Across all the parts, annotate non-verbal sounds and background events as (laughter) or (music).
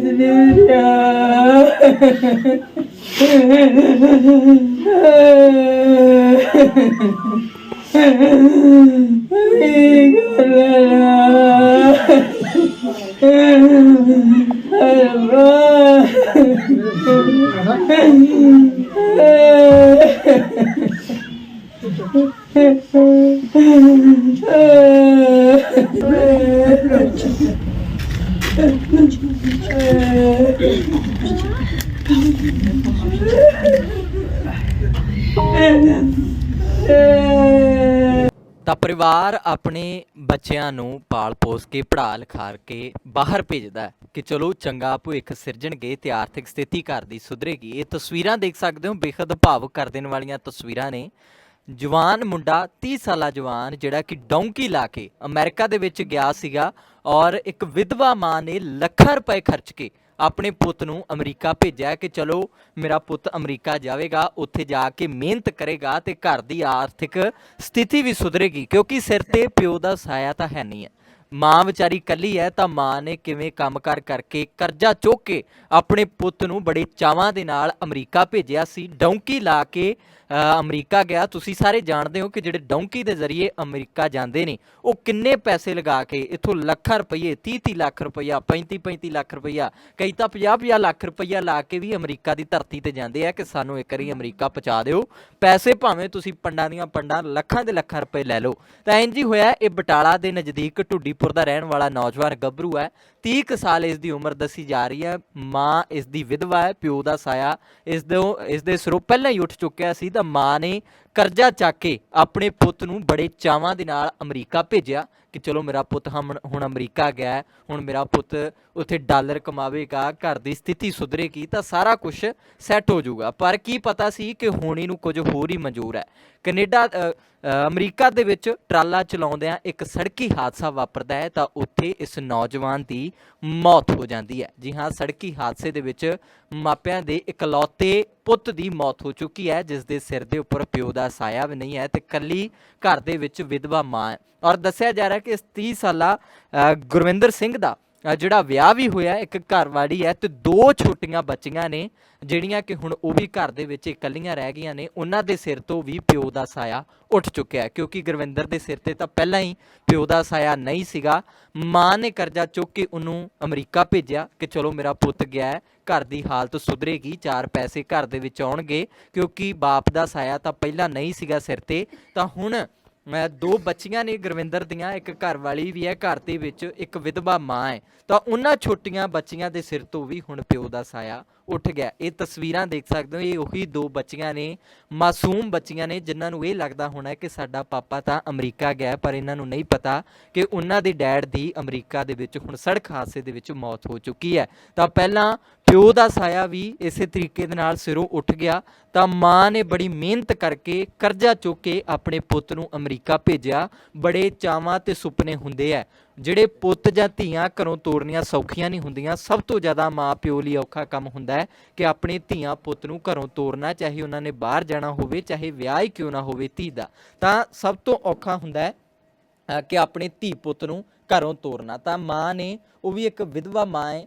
ਤਾਂ (laughs) ਪਰਿਵਾਰ ਆਪਣੇ ਬੱਚਿਆਂ ਨੂੰ ਪਾਲ ਪੋਸ ਕੇ, ਪੜ੍ਹਾ ਲਿਖਾ ਕੇ ਬਾਹਰ ਭੇਜਦਾ ਹੈ ਕਿ ਚਲੋ ਚੰਗਾ ਭਵਿੱਖ ਸਿਰਜਣਗੇ, ਤੇ ਆਰਥਿਕ ਸਥਿਤੀ ਘਰ ਦੀ ਸੁਧਰੇਗੀ। ਇਹ ਤਸਵੀਰਾਂ ਦੇਖ ਸਕਦੇ ਹੋ, ਬੇਖਦ ਭਾਵੁਕ ਕਰ ਦੇਣ ਵਾਲੀਆਂ ਤਸਵੀਰਾਂ ਨੇ। ਜਵਾਨ ਮੁੰਡਾ 30 ਸਾਲਾ ਜਵਾਨ, ਜਿਹੜਾ ਕਿ ਡੌਂਕੀ ਲਾ ਕੇ ਅਮਰੀਕਾ ਦੇ ਵਿੱਚ ਗਿਆ ਸੀਗਾ ਔਰ ਇੱਕ ਵਿਧਵਾ ਮਾਂ ਨੇ ਲੱਖਾਂ ਰੁਪਏ ਖਰਚ ਕੇ ਆਪਣੇ ਪੁੱਤ ਨੂੰ ਅਮਰੀਕਾ ਭੇਜਿਆ ਕਿ ਚਲੋ ਮੇਰਾ ਪੁੱਤ ਅਮਰੀਕਾ ਜਾਵੇਗਾ, ਉੱਥੇ ਜਾ ਕੇ ਮਿਹਨਤ ਕਰੇਗਾ ਤੇ ਘਰ ਦੀ ਆਰਥਿਕ ਸਥਿਤੀ ਵੀ ਸੁਧਰੇਗੀ, ਕਿਉਂਕਿ ਸਿਰ ਤੇ ਪਿਓ ਦਾ ਸਾਇਆ ਤਾਂ ਹੈ ਨਹੀਂ ਹੈ। ਮਾਂ ਵਿਚਾਰੀ ਕੱਲੀ ਹੈ ਤਾਂ ਮਾਂ ਨੇ ਕਿਵੇਂ ਕੰਮਕਾਰ ਕਰਕੇ ਕਰਜ਼ਾ ਚੁੱਕ ਕੇ ਆਪਣੇ ਪੁੱਤ ਨੂੰ ਬੜੇ ਚਾਵਾਂ ਦੇ ਨਾਲ ਅਮਰੀਕਾ ਭੇਜਿਆ ਸੀ, ਡੌਂਕੀ ਲਾ ਕੇ ਅਮਰੀਕਾ ਗਿਆ, ਤੁਸੀਂ ਸਾਰੇ ਜਾਣਦੇ ਹੋ ਕਿ ਜਿਹੜੇ ਡੌਂਕੀ ਦੇ ਜ਼ਰੀਏ ਅਮਰੀਕਾ ਜਾਂਦੇ ਨੇ, ਉਹ ਕਿੰਨੇ ਪੈਸੇ ਲਗਾ ਕੇ ਇੱਥੋਂ ਲੱਖਾਂ ਰੁਪਏ 30 30 ਲੱਖ ਰੁਪਈਆ 35 35 ਲੱਖ ਰੁਪਈਆ, ਕਈ ਤਾਂ 50 50 ਲੱਖ ਰੁਪਈਆ ਲਾ ਕੇ ਵੀ ਅਮਰੀਕਾ ਦੀ ਧਰਤੀ ਤੇ ਜਾਂਦੇ ਆ ਕਿ ਸਾਨੂੰ ਇੱਕ ਵਾਰੀ ਅਮਰੀਕਾ ਪਹੁੰਚਾ ਦਿਓ। ਪੈਸੇ ਭਾਵੇਂ ਤੁਸੀਂ ਪੰਡਾਂ ਦੀਆਂ ਪੰਡਾਂ, ਲੱਖਾਂ ਦੇ ਲੱਖਾਂ ਰੁਪਏ ਲੈ ਲਓ। ਤਾਂ ਇੰਜ ਹੀ ਹੋਇਆ, ਇਹ ਬਟਾਲਾ ਦੇ ਨਜ਼ਦੀਕ ਢੁੱਡੀਪੁਰ ਦਾ ਰਹਿਣ ਵਾਲਾ ਨੌਜਵਾਨ ਗੱਭਰੂ ਹੈ 30 ਕੁ ਸਾਲ ਇਸ ਦੀ ਉਮਰ ਦੱਸੀ ਜਾ ਰਹੀ ਹੈ, ਮਾਂ ਇਸ ਦੀ ਵਿਧਵਾ ਹੈ, ਪਿਓ ਦਾ ਸਾਇਆ ਇਸ ਦੇ ਇਸ ਦੇ ਸਿਰੋਂ ਪਹਿਲਾਂ ਹੀ ਉੱਠ ਚੁੱਕਿਆ ਸੀ ਤਾਂ ਮਾਂ ਨੇ ਕਰਜ਼ਾ ਚੱਕ ਕੇ ਆਪਣੇ ਪੁੱਤ ਨੂੰ ਬੜੇ ਚਾਵਾਂ ਦੇ ਨਾਲ ਅਮਰੀਕਾ ਭੇਜਿਆ ਕਿ ਚਲੋ ਮੇਰਾ ਪੁੱਤ ਹਮ ਹੁਣ ਅਮਰੀਕਾ ਗਿਆ ਹੁਣ ਮੇਰਾ ਪੁੱਤ ਉੱਥੇ ਡਾਲਰ ਕਮਾਵੇਗਾ, ਘਰ ਦੀ ਸਥਿਤੀ ਸੁਧਰੇਗੀ ਤਾਂ ਸਾਰਾ ਕੁਝ ਸੈੱਟ ਹੋ ਜਾਊਗਾ। ਪਰ ਕੀ ਪਤਾ ਸੀ ਕਿ ਹੋਣੀ ਨੂੰ ਕੁਝ ਹੋਰ ਹੀ ਮਨਜ਼ੂਰ ਹੈ। ਕੈਨੇਡਾ ਅਮਰੀਕਾ ਦੇ ਵਿੱਚ ਟਰਾਲਾ ਚਲਾਉਂਦਿਆਂ ਇੱਕ ਸੜਕੀ ਹਾਦਸਾ ਵਾਪਰਦਾ ਹੈ ਤਾਂ ਉੱਥੇ ਇਸ ਨੌਜਵਾਨ ਦੀ ਮੌਤ ਹੋ ਜਾਂਦੀ ਹੈ। ਜੀ ਹਾਂ, ਸੜਕੀ ਹਾਦਸੇ ਦੇ ਵਿੱਚ ਮਾਪਿਆਂ ਦੇ ਇਕਲੌਤੇ ਪੁੱਤ ਦੀ ਮੌਤ ਹੋ ਚੁੱਕੀ ਹੈ ਜਿਸ ਦੇ ਸਿਰ ਦੇ ਉੱਪਰ ਪਿਓ ਦਾ ਸਾਇਆ ਵੀ ਨਹੀਂ ਹੈ ਤੇ ਕੱਲੀ ਘਰ ਦੇ ਵਿੱਚ ਵਿਧਵਾ ਮਾਂ ਹੈ। ਔਰ ਦੱਸਿਆ ਜਾ ਰਿਹਾ ਕਿ ਇਸ 30 ਸਾਲਾ ਗੁਰਵਿੰਦਰ ਸਿੰਘ ਦਾ ਜਿਹੜਾ ਵਿਆਹ ਵੀ ਹੋਇਆ, ਇੱਕ ਘਰਵਾਲੀ ਹੈ ਤੇ ਦੋ ਛੋਟੀਆਂ ਬੱਚੀਆਂ ਨੇ, ਜਿਹੜੀਆਂ ਕਿ ਹੁਣ ਉਹ ਵੀ ਘਰ ਦੇ ਵਿੱਚ ਇਕੱਲੀਆਂ ਰਹਿ ਗਈਆਂ ਨੇ, ਉਹਨਾਂ ਦੇ ਸਿਰ ਤੋਂ ਵੀ ਪਿਓ ਦਾ ਸਾਇਆ ਉੱਠ ਚੁੱਕਿਆ ਹੈ। ਕਿਉਂਕਿ ਗੁਰਵਿੰਦਰ ਦੇ ਸਿਰ ਤੇ ਤਾਂ ਪਹਿਲਾਂ ਹੀ ਪਿਓ ਦਾ ਸਾਇਆ ਨਹੀਂ ਸੀਗਾ। ਮਾਂ ਨੇ ਕਰਜ਼ਾ ਚੁੱਕ ਕੇ ਉਹਨੂੰ ਅਮਰੀਕਾ ਭੇਜਿਆ ਕਿ ਚਲੋ ਮੇਰਾ ਪੁੱਤ ਗਿਆ ਹੈ, ਘਰ ਦੀ ਹਾਲਤ ਸੁਧਰੇਗੀ, ਚਾਰ ਪੈਸੇ ਘਰ ਦੇ ਵਿੱਚ ਆਉਣਗੇ, ਕਿਉਂਕਿ ਬਾਪ ਦਾ ਸਾਇਆ ਤਾਂ ਪਹਿਲਾਂ ਨਹੀਂ ਸੀਗਾ ਸਿਰ ਤੇ। ਤਾਂ ਹੁਣ ਮੈਂ ਦੋ ਬੱਚੀਆਂ ਨੇ ਗੁਰਵਿੰਦਰ ਦੀਆਂ, ਇੱਕ ਘਰ ਵਾਲੀ ਵੀ ਹੈ, ਘਰ ਦੇ ਵਿੱਚ ਇੱਕ ਵਿਧਵਾ ਮਾਂ ਹੈ। ਤਾਂ ਉਹਨਾਂ ਛੋਟੀਆਂ ਬੱਚੀਆਂ ਦੇ ਸਿਰ ਤੋਂ ਵੀ ਹੁਣ ਪਿਓ ਦਾ ਸਾਇਆ ਉੱਠ ਗਿਆ। ਇਹ ਤਸਵੀਰਾਂ ਦੇਖ ਸਕਦੇ ਹੋ, ਇਹ ਉਹੀ ਦੋ ਬੱਚੀਆਂ ਨੇ, ਮਾਸੂਮ ਬੱਚੀਆਂ ਨੇ, ਜਿਨ੍ਹਾਂ ਨੂੰ ਇਹ ਲੱਗਦਾ ਹੋਣਾ ਕਿ ਸਾਡਾ ਪਾਪਾ ਤਾਂ ਅਮਰੀਕਾ ਗਿਆ, ਪਰ ਇਹਨਾਂ ਨੂੰ ਨਹੀਂ ਪਤਾ ਕਿ ਉਹਨਾਂ ਦੇ ਡੈਡ ਦੀ ਅਮਰੀਕਾ ਦੇ ਵਿੱਚ ਹੁਣ ਸੜਕ ਹਾਦਸੇ ਦੇ ਵਿੱਚ ਮੌਤ ਹੋ ਚੁੱਕੀ ਹੈ। ਤਾਂ ਪਹਿਲਾਂ ਪਿਓ ਦਾ ਸਾਇਆ ਵੀ ਇਸੇ ਤਰੀਕੇ ਦੇ ਨਾਲ ਸਿਰੋਂ ਉੱਠ ਗਿਆ। ਤਾਂ ਮਾਂ ਨੇ ਬੜੀ ਮਿਹਨਤ ਕਰਕੇ ਕਰਜ਼ਾ ਚੁੱਕ ਕੇ ਆਪਣੇ ਪੁੱਤ ਨੂੰ ਅਮਰੀਕਾ ਭੇਜਿਆ। ਬੜੇ ਚਾਵਾਂ ਤੇ ਸੁਪਨੇ ਹੁੰਦੇ ਆ ਜਿਹੜੇ ਪੁੱਤ ਜਾਂ ਧੀਆਂ ਘਰੋਂ ਤੋਰਨੀਆਂ ਸੌਖੀਆਂ ਨਹੀਂ ਹੁੰਦੀਆਂ, ਸਭ ਤੋਂ ਜ਼ਿਆਦਾ ਮਾਂ ਪਿਓ ਲਈ ਔਖਾ ਕੰਮ ਹੁੰਦਾ ਹੈ ਕਿ ਆਪਣੇ ਧੀਆਂ ਪੁੱਤ ਨੂੰ ਘਰੋਂ ਤੋਰਨਾ ਚਾਹੇ ਉਹਨਾਂ ਨੇ ਬਾਹਰ ਜਾਣਾ ਹੋਵੇ, ਚਾਹੇ ਵਿਆਹ ਹੀ ਕਿਉਂ ਨਾ ਹੋਵੇ ਧੀ ਦਾ। ਤਾਂ ਸਭ ਤੋਂ ਔਖਾ ਹੁੰਦਾ ਹੈ ਕਿ ਆਪਣੇ ਧੀ ਪੁੱਤ ਨੂੰ ਘਰੋਂ ਤੋਰਨਾ ਤਾਂ ਮਾਂ ਨੇ, ਉਹ ਵੀ ਇੱਕ ਵਿਧਵਾ ਮਾਂ ਹੈ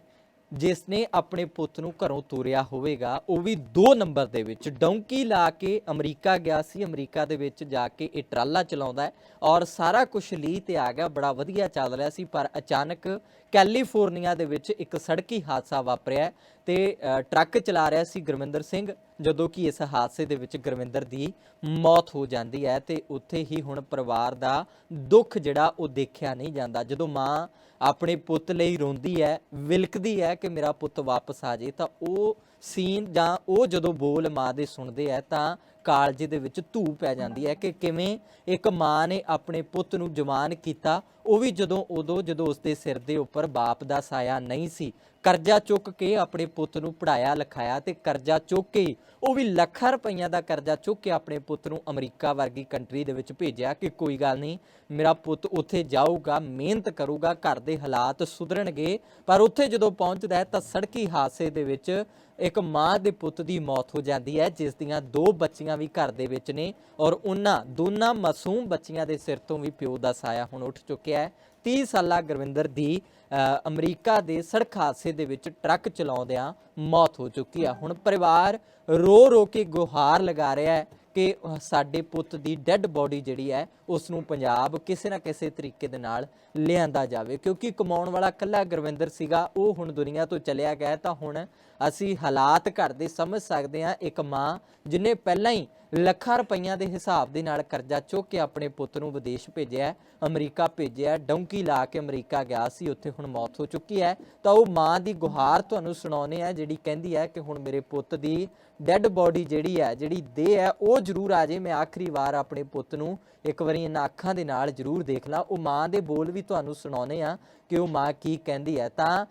ਜਿਸ ਨੇ ਆਪਣੇ ਪੁੱਤ ਨੂੰ ਘਰੋਂ ਤੋਰਿਆ ਹੋਵੇਗਾ, ਉਹ ਵੀ 2 ਨੰਬਰ ਦੇ ਵਿੱਚ। ਡੌਂਕੀ ਲਾ ਕੇ ਅਮਰੀਕਾ ਗਿਆ ਸੀ। ਅਮਰੀਕਾ ਦੇ ਵਿੱਚ ਜਾ ਕੇ ਇਹ ਟਰਾਲਾ ਚਲਾਉਂਦਾ ਹੈ ਔਰ ਸਾਰਾ ਕੁਝ ਲੀ ਤੇ ਆ ਗਿਆ। ਬੜਾ ਵਧੀਆ ਚੱਲ ਰਿਹਾ ਸੀ, ਪਰ ਅਚਾਨਕ ਕੈਲੀਫੋਰਨੀਆ ਦੇ ਵਿੱਚ ਇੱਕ ਸੜਕੀ ਹਾਦਸਾ ਵਾਪਰਿਆ ਤੇ ਟਰੱਕ ਚਲਾ ਰਿਹਾ ਸੀ ਗੁਰਵਿੰਦਰ ਸਿੰਘ, ਜਦੋਂ ਕਿ ਇਸ ਹਾਦਸੇ ਦੇ ਵਿੱਚ ਗੁਰਵਿੰਦਰ ਦੀ ਮੌਤ ਹੋ ਜਾਂਦੀ ਹੈ ਤੇ ਉੱਥੇ ਹੀ ਹੁਣ ਪਰਿਵਾਰ ਦਾ ਦੁੱਖ ਜਿਹੜਾ ਉਹ ਦੇਖਿਆ ਨਹੀਂ ਜਾਂਦਾ। ਜਦੋਂ ਮਾਂ ਆਪਣੇ ਪੁੱਤ ਲਈ ਰੋਂਦੀ ਹੈ ਵਿਲਕਦੀ ਹੈ ਕਿ ਮੇਰਾ ਪੁੱਤ ਵਾਪਸ ਆ ਜੇ ਤਾਂ ਉਹ ਸੀਨ ਜਾਂ ਉਹ ਜਦੋਂ ਬੋਲ ਮਾਂ ਦੇ ਸੁਣਦੇ ਆ ਤਾਂ ਕਾਲਜੇ ਦੇ ਵਿੱਚ ਧੂ ਪੈ ਜਾਂਦੀ ਹੈ ਕਿ ਕਿਵੇਂ ਇੱਕ ਮਾਂ ਨੇ ਆਪਣੇ ਪੁੱਤ ਨੂੰ ਜਵਾਨ ਕੀਤਾ ਉਹ ਵੀ ਜਦੋਂ ਉਦੋਂ ਜਦੋਂ ਉਸਦੇ ਸਿਰ ਦੇ ਉੱਪਰ ਬਾਪ ਦਾ ਸਾਇਆ ਨਹੀਂ ਸੀ ਕਰਜ਼ਾ ਚੁੱਕ ਕੇ ਆਪਣੇ ਪੁੱਤ ਨੂੰ ਪੜਾਇਆ ਲਿਖਾਇਆ ਤੇ ਕਰਜ਼ਾ ਚੁੱਕ ਕੇ ਹੀ, ਉਹ ਵੀ ਲੱਖਾਂ ਰੁਪਈਆਂ ਦਾ ਕਰਜ਼ਾ ਚੁੱਕ ਕੇ ਆਪਣੇ ਪੁੱਤ ਨੂੰ ਅਮਰੀਕਾ ਵਰਗੀ ਕੰਟਰੀ ਦੇ ਵਿੱਚ ਭੇਜਿਆ ਕਿ ਕੋਈ ਗੱਲ ਨਹੀਂ ਮੇਰਾ ਪੁੱਤ ਉੱਥੇ ਜਾਊਗਾ ਮਿਹਨਤ ਕਰੂਗਾ ਘਰ ਦੇ ਹਾਲਾਤ ਸੁਧਰਨਗੇ ਪਰ ਉੱਥੇ ਜਦੋਂ ਪਹੁੰਚਦਾ ਹੈ ਤਾਂ ਸੜਕੀ ਹਾਦਸੇ ਦੇ ਵਿੱਚ ਇੱਕ ਮਾਂ ਦੇ ਪੁੱਤ ਦੀ ਮੌਤ ਹੋ ਜਾਂਦੀ ਹੈ ਜਿਸ ਦੀਆਂ ਦੋ ਬੱਚੀਆਂ ਵੀ ਘਰ ਦੇ ਵਿੱਚ ਨੇ ਔਰ ਉਹਨਾਂ ਦੋਨਾਂ ਮਾਸੂਮ ਬੱਚੀਆਂ ਦੇ ਸਿਰ ਤੋਂ ਵੀ ਪਿਓ ਦਾ ਸਾਇਆ ਹੁਣ ਉੱਠ ਚੁੱਕਿਆ ਹੈ। 30 ਸਾਲਾ ਗੁਰਵਿੰਦਰ ਦੀ ਅ, ਅਮਰੀਕਾ ਦੇ ਸੜਕ ਹਾਦਸੇ ਦੇ ਵਿੱਚ ਟਰੱਕ ਚਲਾਉਂਦਿਆਂ ਮੌਤ ਹੋ ਚੁੱਕੀ ਹੈ। ਹੁਣ ਪਰਿਵਾਰ ਰੋ ਰੋ ਕੇ ਗੁਹਾਰ ਲਗਾ ਰਿਹਾ ਹੈ। ਕਿ ਸਾਡੇ ਪੁੱਤ ਦੀ ਡੈੱਡ ਬੋਡੀ ਜਿਹੜੀ ਹੈ ਉਸ ਨੂੰ ਪੰਜਾਬ ਕਿਸੇ ਨਾ ਕਿਸੇ ਤਰੀਕੇ ਦੇ ਨਾਲ ਲਿਆਂਦਾ ਜਾਵੇ। ਕਿਉਂਕਿ ਕਮਾਉਣ ਵਾਲਾ ਇਕੱਲਾ ਗੁਰਵਿੰਦਰ ਸੀਗਾ, ਉਹ ਹੁਣ ਦੁਨੀਆ ਤੋਂ ਚਲਿਆ ਗਿਆ ਤਾਂ ਹੁਣ ਅਸੀਂ ਹਾਲਾਤ ਘਰ ਦੇ ਸਮਝ ਸਕਦੇ ਹਾਂ, ਇੱਕ ਮਾਂ ਜਿਨੇ ਪਹਿਲਾਂ ਹੀ ਲੱਖਾਂ ਰੁਪਈਆਂ ਦੇ ਹਿਸਾਬ ਦੇ ਨਾਲ ਕਰਜ਼ਾ ਚੁੱਕ ਕੇ ਆਪਣੇ ਪੁੱਤ ਨੂੰ ਵਿਦੇਸ਼ ਭੇਜਿਆ ਅਮਰੀਕਾ ਭੇਜਿਆ ਡੌਂਕੀ ਲਾ ਕੇ ਅਮਰੀਕਾ ਗਿਆ ਸੀ, ਉੱਥੇ ਹੁਣ ਮੌਤ ਹੋ ਚੁੱਕੀ ਹੈ। ਤਾਂ ਉਹ ਮਾਂ ਦੀ ਗੁਹਾਰ ਤੁਹਾਨੂੰ ਸੁਣਾਉਨੇ ਆ ਜਿਹੜੀ ਕਹਿੰਦੀ ਹੈ ਕਿ ਹੁਣ ਮੇਰੇ ਪੁੱਤ ਦੀ ਡੈੱਡ ਬੋਡੀ ਜਿਹੜੀ ਹੈ, ਜਿਹੜੀ ਦੇਹ ਹੈ, ਉਹ ਜ਼ਰੂਰ ਆ ਜੇ ਮੈਂ ਆਖਰੀ ਵਾਰ ਆਪਣੇ ਪੁੱਤ ਨੂੰ ਇੱਕ ਵਾਰੀ ਇਹਨਾਂ ਅੱਖਾਂ ਦੇ ਨਾਲ ਜ਼ਰੂਰ ਦੇਖ ਲਾਂ। ਉਹ ਮਾਂ ਦੇ ਬੋਲ ਵੀ ਤੁਹਾਨੂੰ ਸੁਣਾਉਨੇ ਆ ਕਿ ਉਹ ਮਾਂ ਕੀ ਕਹਿੰਦੀ ਹੈ। ਤਾਂ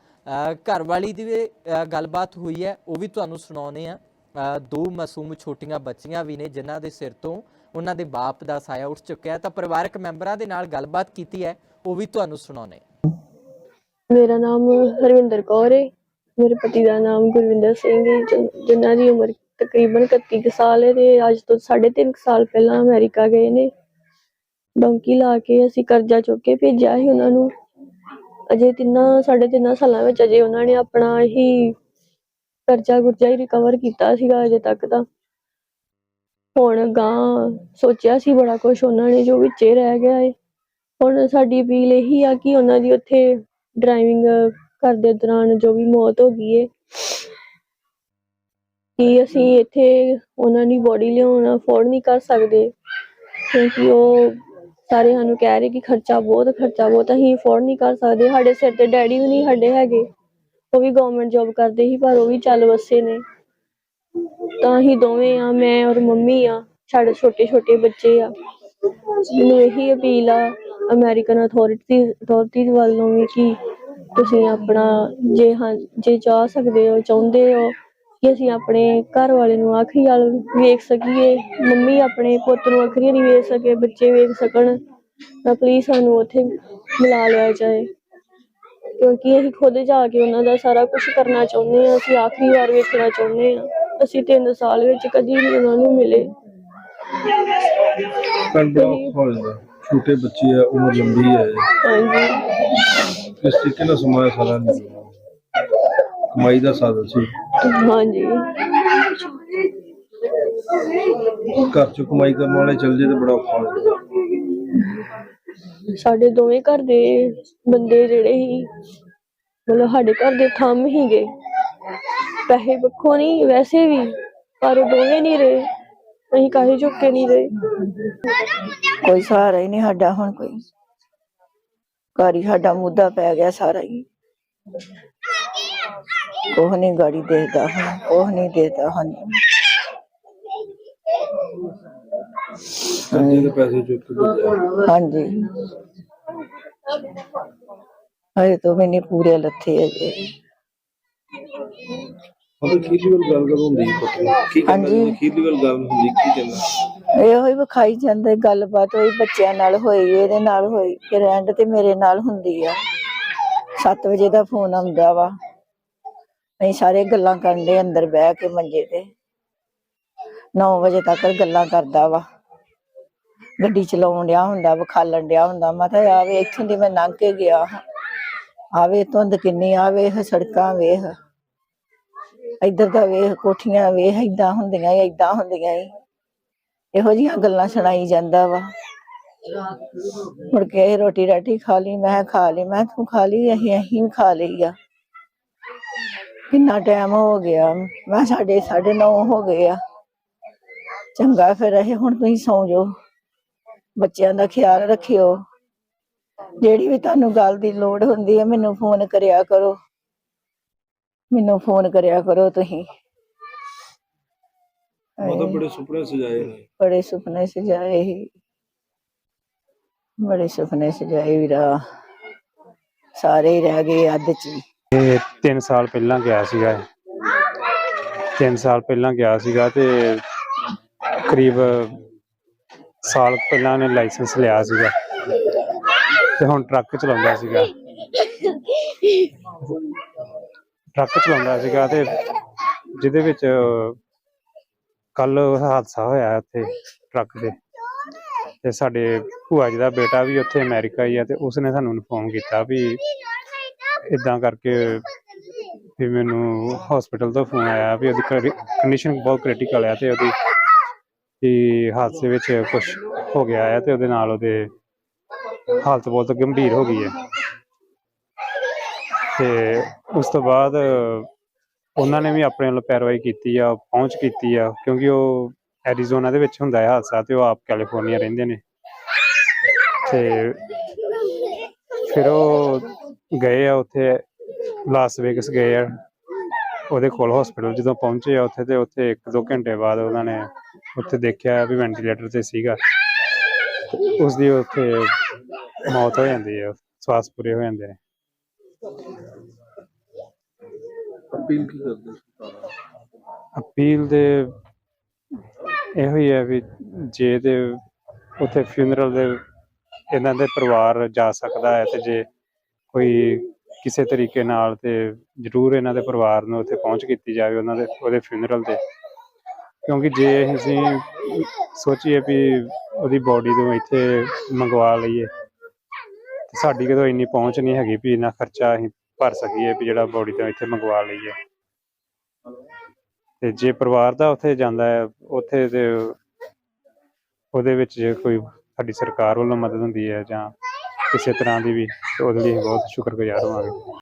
ਘਰ ਵਾਲੀ ਦੀ ਗੱਲਬਾਤ ਹੋਈ ਹੈ, ਉਹ ਵੀ ਤੁਹਾਨੂੰ ਸੁਣਾਉਨੇ ਆ ਦੋ ਮਾਸੂਮ ਛੋਟੀਆਂ ਬੱਚੀਆਂ ਵੀ ਨੇ ਜਿਨ੍ਹਾਂ ਦੇ ਸਿਰ ਤੋਂ ਉਹਨਾਂ ਦੇ ਬਾਪ ਦਾ ਸਾਇਆ ਉੱਠ ਚੁੱਕਿਆ ਤਾਂ ਪਰਿਵਾਰਕ ਮੈਂਬਰਾਂ ਦੇ ਨਾਲ ਗੱਲਬਾਤ ਕੀਤੀ ਹੈ, ਉਹ ਵੀ ਤੁਹਾਨੂੰ ਸੁਣਾਉਨੇ ਮੇਰਾ ਨਾਮ ਹਰਵਿੰਦਰ ਕੌਰ ਹੈ। ਮੇਰੇ ਪਤੀ ਦਾ ਨਾਮ ਗੁਰਵਿੰਦਰ ਸਿੰਘ ਹੈ ਜਿ- ਜਿਨ੍ਹਾਂ ਦੀ ਉਮਰ ਤਕਰੀਬਨ 31 ਕੁ ਸਾਲ ਹੈ ਤੇ ਅੱਜ ਤੋਂ 3.5 ਸਾਲ ਪਹਿਲਾਂ ਅਮਰੀਕਾ ਗਏ ਨੇ। ਡੌਂਕੀ ਲਾ ਕੇ ਅਸੀਂ ਕਰਜ਼ਾ ਚੁੱਕ ਕੇ ਭੇਜਿਆ ਸੀ ਉਹਨਾਂ ਨੂੰ। ਅਜੇ ਤਿੰਨਾਂ, ਸਾਢੇ ਤਿੰਨਾਂ ਸਾਲਾਂ ਵਿੱਚ ਅਜੇ ਉਹਨਾਂ ਨੇ ਆਪਣਾ ਹੀ ਕਰਜ਼ਾ ਗੁਰਜ਼ਾ ਹੀ ਰਿਕਵਰ ਕੀਤਾ ਸੀਗਾ ਅਜੇ ਤੱਕ ਤਾਂ। ਹੁਣ ਗਾਂ ਸੋਚਿਆ ਸੀ ਬੜਾ ਕੁਝ ਉਹਨਾਂ ਨੇ ਜੋ ਵਿੱਚੇ ਰਹਿ ਗਿਆ ਏ। ਹੁਣ ਸਾਡੀ ਅਪੀਲ ਇਹੀ ਆ ਕਿ ਉਹਨਾਂ ਦੀ ਉੱਥੇ ਡਰਾਈਵਿੰਗ ਘਰ ਦੇ ਦੌਰਾਨ ਜੋ ਵੀ ਮੌਤ ਹੋ ਗਈ ਹੈ ਕਿ ਅਸੀਂ ਇੱਥੇ ਉਹਨਾਂ ਦੀ ਬੋਡੀ ਲਿਆਉਣਾ ਅਫੋਰਡ ਨਹੀਂ ਕਰ ਸਕਦੇ? ਕਿਉਂਕਿ ਉਹ ਸਾਰੇ ਸਾਨੂੰ ਕਹਿ ਰਹੇ ਕਿ ਖਰਚਾ ਬਹੁਤ ਖਰਚਾ ਬਹੁਤ, ਅਸੀਂ ਅਫੋਰਡ ਨਹੀਂ ਕਰ ਸਕਦੇ। ਸਾਡੇ ਸਿਰ ਤੇ ਡੈਡੀ ਵੀ ਨਹੀਂ, ਸਾਡੇ ਹੈਗੇ। ਉਹ ਵੀ ਗਵਰਨਮੈਂਟ ਜੌਬ ਕਰਦੇ ਸੀ, ਪਰ ਉਹ ਵੀ ਚੱਲ ਵਸੇ ਨੇ। ਤਾਂ ਅਸੀਂ ਦੋਵੇਂ ਆ, ਮੈਂ ਔਰ ਮੰਮੀ ਆ, ਸਾਡੇ ਛੋਟੇ ਛੋਟੇ ਬੱਚੇ ਆ। ਮੈਨੂੰ ਇਹੀ ਅਪੀਲ ਆ ਅਮਰੀਕਨ ਅਥਾਰਟੀ ਅਥਾਰਟੀ ਵੱਲੋਂ ਵੀ ਕਿ ਤੁਸੀਂ ਆਪਣਾ ਜੇ ਹਾਂ ਜੇ ਚਾਹ ਸਕਦੇ ਹੋ ਚਾਹੁੰਦੇ ਹੋ ਕਿ ਅਸੀਂ ਆਪਣੇ ਘਰ ਵਾਲੇ ਨੂੰ ਆਖਰੀ ਵਾਲ ਵੇਖ ਸਕੀਏ ਮੰਮੀ ਆਪਣੇ ਪੁੱਤ ਨੂੰ ਆਖਰੀ ਨਹੀਂ ਵੇਖ ਸਕੇ ਬੱਚੇ ਵੇਖ ਸਕਣ ਤਾਂ ਪਲੀਜ਼ ਸਾਨੂੰ ਉੱਥੇ ਮਿਲਾ ਲਿਆ ਜਾਏ। ਕਿਉਂਕਿ ਅਸੀਂ ਖੁਦ ਜਾ ਕੇ ਉਹਨਾਂ ਦਾ ਸਾਰਾ ਕੁਝ ਕਰਨਾ ਚਾਹੁੰਦੇ ਹਾਂ ਅਸੀਂ ਆਖਰੀ ਵਾਰ ਵੇਖਣਾ ਚਾਹੁੰਦੇ ਹਾਂ। ਅਸੀਂ 3 ਸਾਲ ਵਿੱਚ ਕਦੀ ਨਹੀਂ ਉਹਨਾਂ ਨੂੰ ਮਿਲੇ। ਹੋ ਜਾਂਦਾ। ਛੋਟੇ ਬੱਚੇ ਆ ਉਮਰ ਲੰਬੀ ਹੈ। ਹਾਂਜੀ। ਇਸ ਤਰੀਕੇ ਨਾਲ ਸਮਾਂ ਸਾਰਾ ਕਮਾਈ ਦਾ ਸਾਧਨ ਸੀ। ਹਾਂਜੀ। ਘਰ ਚ ਕਮਾਈ ਕਰਨ ਵਾਲੇ ਚੱਲ ਜੇ ਤੇ ਬੜਾ ਔਖਾ ਹੋ ਜਾਂਦਾ। ਸਾਡੇ ਦੋਵੇਂ ਘਰ ਦੇ ਬੰਦੇ ਜਿਹੜੇ ਸੀ ਮਤਲਬ ਸਾਡੇ ਘਰ ਦੇ ਥੰਮ ਹੀਗੇ ਪੈਸੇ ਪੱਖੋਂ ਨਹੀਂ ਵੈਸੇ ਵੀ ਪਰ ਉਹ ਦੋਵੇਂ ਨਹੀਂ ਰਹੇ। ਅਸੀਂ ਕਾਹੇ ਚੁੱਕੇ ਨਹੀਂ ਰਹੇ। ਕੋਈ ਸਹਾਰਾ ਹੀ ਨਹੀਂ ਸਾਡਾ ਹੁਣ ਕੋਈ। ਘਰ ਹੀ ਸਾਡਾ ਮੁੱਦਾ ਪੈ ਗਿਆ ਸਾਰਾ ਹੀ। ਕੋਹ ਨਹੀਂ ਗਾੜੀ ਦੇਦਾ ਹੁਣ ਕੋਹ ਨਹੀਂ ਦੇਦਾ ਹਨ ਕਰਜ਼ੇ ਦੇ ਪੈਸੇ ਚੁੱਕ ਕੇ ਭੇਜਿਆ ਹਾਂਜੀ। ਹਏ ਤੋਂ ਵੀ ਨਹੀਂ ਪੂਰੇ ਲੱਥੇ ਅਜੇ ਮਤਲਬ ਖੀਰਲੀ ਵੱਲ ਗੱਲ ਕਰ ਹੁੰਦੀ ਹੈ ਪਤਾ ਕੀ ਕਹਿੰਦਾ ਹਾਂਜੀ। ਜੀ ਖੀਰਲੀ ਵੱਲ ਗੱਲ ਹੁੰਦੀ ਕੀ ਕਹਿੰਦਾ ਇਹੋ ਹੀ ਵਿਖਾਈ ਜਾਂਦਾ, ਗੱਲਬਾਤ ਹੋਈ, ਬੱਚਿਆਂ ਨਾਲ ਹੋਈ, ਇਹਦੇ ਨਾਲ ਹੋਈ ਫਿਰ ਐਂਡ ਤੇ ਮੇਰੇ ਨਾਲ ਹੁੰਦੀ ਆ। 7 ਵਜੇ ਦਾ ਫੋਨ ਆਉਂਦਾ ਵਾ। ਅਸੀਂ ਸਾਰੇ ਗੱਲਾਂ ਕਰਨ ਦੇ ਅੰਦਰ ਬਹਿ ਕੇ ਮੰਜੇ ਤੇ। 9 ਵਜੇ ਤੱਕ ਗੱਲਾਂ ਕਰਦਾ ਵਾ। ਗੱਡੀ ਚਲਾਉਣ ਡਿਆ ਹੁੰਦਾ, ਵਿਖਾਲਣ ਡਿਆ ਹੁੰਦਾ ਮੈਂ ਤਾਂ ਆਵੇ, ਇੱਥੋਂ ਦੀ ਮੈਂ ਲੰਘ ਕੇ ਗਿਆ ਆਵੇ, ਧੁੰਦ ਕਿੰਨੀ ਆਵੇ ਸੜਕਾਂ ਵੇਖ। ਇੱਧਰ ਦਾ ਵੇਖ, ਕੋਠੀਆਂ ਵੇਖ, ਏਦਾਂ ਹੁੰਦੀਆਂ ਈ, ਏਦਾਂ ਹੁੰਦੀਆਂ ਈ। ਇਹੋ ਜਿਹੀਆਂ ਗੱਲਾਂ ਸੁਣਾਈ ਜਾਂਦਾ ਵਾ। ਮੁੜ ਕੇ ਰੋਟੀ ਰਾਟੀ ਖਾ ਲਈ, ਮੈਂ ਖਾ ਲਈ, ਮੈਂ ਤੂੰ ਖਾ ਲਈ, ਅਸੀਂ ਅਸੀਂ ਖਾ ਲਈ ਆ। ਕਿੰਨਾ ਟਾਈਮ ਹੋ ਗਿਆ, ਮੈਂ ਸਾਡੇ 9:30 ਹੋ ਗਏ ਆ। ਚੰਗਾ ਫਿਰ ਇਹ ਹੁਣ ਤੁਸੀਂ ਸੌਂ ਜਾਓ। ਬੱਚਿਆਂ ਦਾ ਖਿਆਲ ਰੱਖਿਓ। ਜਿਹੜੀ ਵੀ ਤੁਹਾਨੂੰ ਗੱਲ ਦੀ ਲੋੜ ਹੁੰਦੀ ਹੈ, ਮੈਨੂੰ ਫੋਨ ਕਰਿਆ ਕਰੋ। ਮੈਨੂੰ ਫੋਨ ਕਰਿਆ ਕਰੋ ਤੁਸੀਂ। ਮਤਲਬ ਬੜੇ ਸੁਪਨੇ ਸਜਾਏ ਨੇ। ਬੜੇ ਸੁਪਨੇ ਸਜਾਏ ਸੀ। ਬੜੇ ਸੁਪਨੇ ਸਜਾਏ ਵੀਰਾ। ਸਾਰੇ ਹੀ ਰਹਿ ਗਏ ਅੱਧ ਚ ਹੀ। ਇਹ 3 ਸਾਲ ਪਹਿਲਾਂ ਗਿਆ ਸੀਗਾ। ਇਹ। ਤਿੰਨ ਸਾਲ ਪਹਿਲਾਂ ਗਿਆ ਸੀਗਾ ਤੇ ਕਰੀਬ ਸਾਲ ਕੁ ਪਹਿਲਾਂ ਨੇ ਲਾਇਸੈਂਸ ਲਿਆ ਸੀਗਾ। ਤੇ ਹੁਣ ਟਰੱਕ ਚਲਾਉਂਦਾ ਸੀਗਾ। ਟਰੱਕ ਚਲਾਉਂਦਾ ਸੀਗਾ ਤੇ ਜਿਹਦੇ ਵਿੱਚ ਕੱਲ ਹਾਦਸਾ ਹੋਇਆ ਉੱਥੇ ਟਰੱਕ ਦੇ ਤੇ ਸਾਡੇ ਭੂਆ ਜੀ ਦਾ ਬੇਟਾ ਵੀ ਉੱਥੇ ਅਮਰੀਕਾ ਹੀ ਆ ਤੇ ਉਸਨੇ ਸਾਨੂੰ ਇਨਫੋਰਮ ਕੀਤਾ ਵੀ ਇਦਾਂ ਕਰਕੇ ਵੀ ਮੈਨੂੰ ਹਸਪੀਟਲ ਤੋਂ ਫੋਨ ਆਇਆ ਵੀ ਉਹਦੀ ਕੰਡੀਸ਼ਨ ਬਹੁਤ ਕ੍ਰਿਟੀਕਲ ਆ ਤੇ ਉਹਦੀ ਵੀ ਹਾਦਸੇ ਵਿੱਚ ਕੁਝ ਹੋ ਗਿਆ ਹੈ ਤੇ ਉਹਦੇ ਨਾਲ ਉਹਦੇ ਹਾਲਤ ਬਹੁਤ ਗੰਭੀਰ ਹੋ ਗਈ ਹੈ ਤੇ ਉਸ ਤੋਂ ਬਾਅਦ ਉਹਨਾਂ ਨੇ ਵੀ ਆਪਣੇ ਵੱਲੋਂ ਪੈਰਵਾਈ ਕੀਤੀ ਆ, ਪਹੁੰਚ ਕੀਤੀ ਆ, ਕਿਉਂਕਿ ਉਹ ਐਰੀਜ਼ੋਨਾ ਦੇ ਵਿੱਚ ਹੁੰਦਾ ਹੈ ਹਾਦਸਾ ਤੇ ਉਹ ਆਪ ਕੈਲੀਫੋਰਨੀਆ ਰਹਿੰਦੇ ਨੇ। ਤੇ ਫਿਰ ਉਹ ਗਏ ਆ ਉੱਥੇ ਲਾਸ ਵੇਗਸ ਗਏ ਆ। ਉਹਦੇ ਕੋਲ ਹਸਪੀਟਲ ਜਦੋਂ ਪਹੁੰਚੇ ਆ ਉੱਥੇ ਤੇ ਉੱਥੇ 1-2 ਘੰਟੇ ਬਾਅਦ ਉਹਨਾਂ ਨੇ ਉੱਥੇ ਦੇਖਿਆ ਵੀ ਵੈਂਟੀਲੇਟਰ ਤੇ ਸੀਗਾ। ਉਸ ਦੀ ਉੱਥੇ ਮੌਤ ਹੋ ਜਾਂਦੀ ਹੈ ਸਵਾਸ ਪੂਰੇ ਹੋ ਜਾਂਦੇ ਨੇ। ਅਪੀਲ ਕੀ ਕਰਦੇ ਸਰਕਾਰ ਅਪੀਲ ਦੇ ਇਹੋ ਹੀ ਹੈ ਵੀ ਜੇ ਤੇ ਉੱਥੇ ਫਿਊਨਰਲ ਦੇ ਇਹਨਾਂ ਦੇ ਪਰਿਵਾਰ ਜਾ ਸਕਦਾ ਹੈ ਤੇ ਜੇ ਕੋਈ ਕਿਸੇ ਤਰੀਕੇ ਨਾਲ ਤੇ ਜ਼ਰੂਰ ਇਹਨਾਂ ਦੇ ਪਰਿਵਾਰ ਨੂੰ ਉੱਥੇ ਪਹੁੰਚ ਕੀਤੀ ਜਾਵੇ ਉਹਨਾਂ ਦੇ, ਉਹਦੇ ਫਿਊਨਰਲ ਤੇ। ਕਿਉਂਕਿ ਜੇ ਅਸੀਂ ਸੋਚੀਏ ਵੀ ਉਹਦੀ ਬੋਡੀ ਨੂੰ ਇੱਥੇ ਮੰਗਵਾ ਲਈਏ, ਤੇ ਸਾਡੀ ਕਦੋਂ ਇੰਨੀ ਪਹੁੰਚ ਨਹੀਂ ਹੈਗੀ ਵੀ ਇੰਨਾ ਖਰਚਾ ਅਸੀਂ ਭਰ ਸਕੀਏ ਵੀ ਜਿਹੜਾ ਬੋਡੀ ਤੋਂ ਇੱਥੇ ਮੰਗਵਾ ਲਈਏ। ਤੇ ਜੇ ਪਰਿਵਾਰ ਦਾ ਉੱਥੇ ਜਾਂਦਾ ਹੈ, ਉੱਥੇ ਤੇ ਉਹਦੇ ਵਿੱਚ ਜੇ ਕੋਈ ਸਾਡੀ ਸਰਕਾਰ ਵੱਲੋਂ ਮਦਦ ਹੁੰਦੀ ਹੈ ਜਾਂ ਕਿਸੇ ਤਰ੍ਹਾਂ ਦੀ ਵੀ, ਤੇ ਉਹਦੇ ਲਈ ਅਸੀਂ ਬਹੁਤ ਸ਼ੁਕਰਗੁਜ਼ਾਰ ਹੋਵਾਂਗੇ